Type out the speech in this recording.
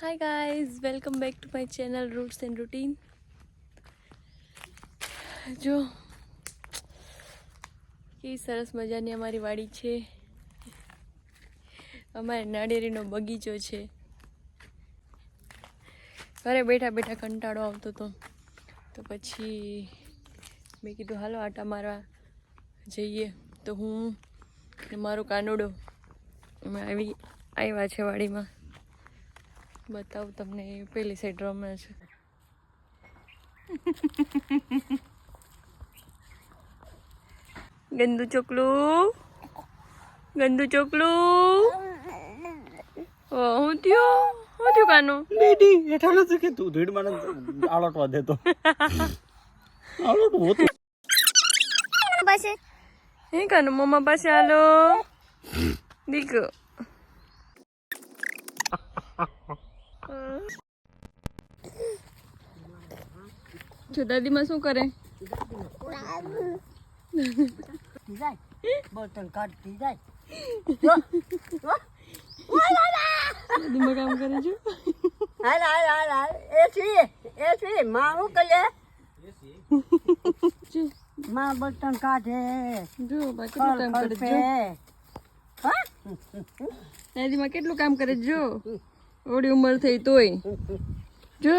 Hi guys welcome back to my channel roots and routine જો, કેવી સરસ મજાની અમારી વાડી છે. અમારે નાળિયેરીનો બગીચો છે. ઘરે બેઠા બેઠા કંટાળો આવતો હતો તો પછી મેં કીધું, હાલો, આટા મારવા જઈએ. તો હું મારો કાનુડો અમે આવી, આવ્યા છે વાડીમાં. બતાવું તમને પેલી સાઈડ રમે છે. ગંદુ ચોકલું. ગંદુ ચોકલું. ઓ હું થયું? હું થયું કાનું? બેટી હેઠળ નથી કે તું ધીડ મને આળોટવા દેતો આળોટવો તો પાસે. હે કાનું મમ્મા પાસે હાલો. દીકરો. જો દાદીમાં શું કરે? બર્તન કાઢતી જાય દાદીમાં કામ કરે છે? હાલ હાલ હાલ હાલ એસી એસી માં શું કરે માં બર્તન કાઢે જો બાકી કામ કરે છે હા દાદીમાં કેટલું કામ કરે જો ઓડી ઉંમર થઈ તોય. જો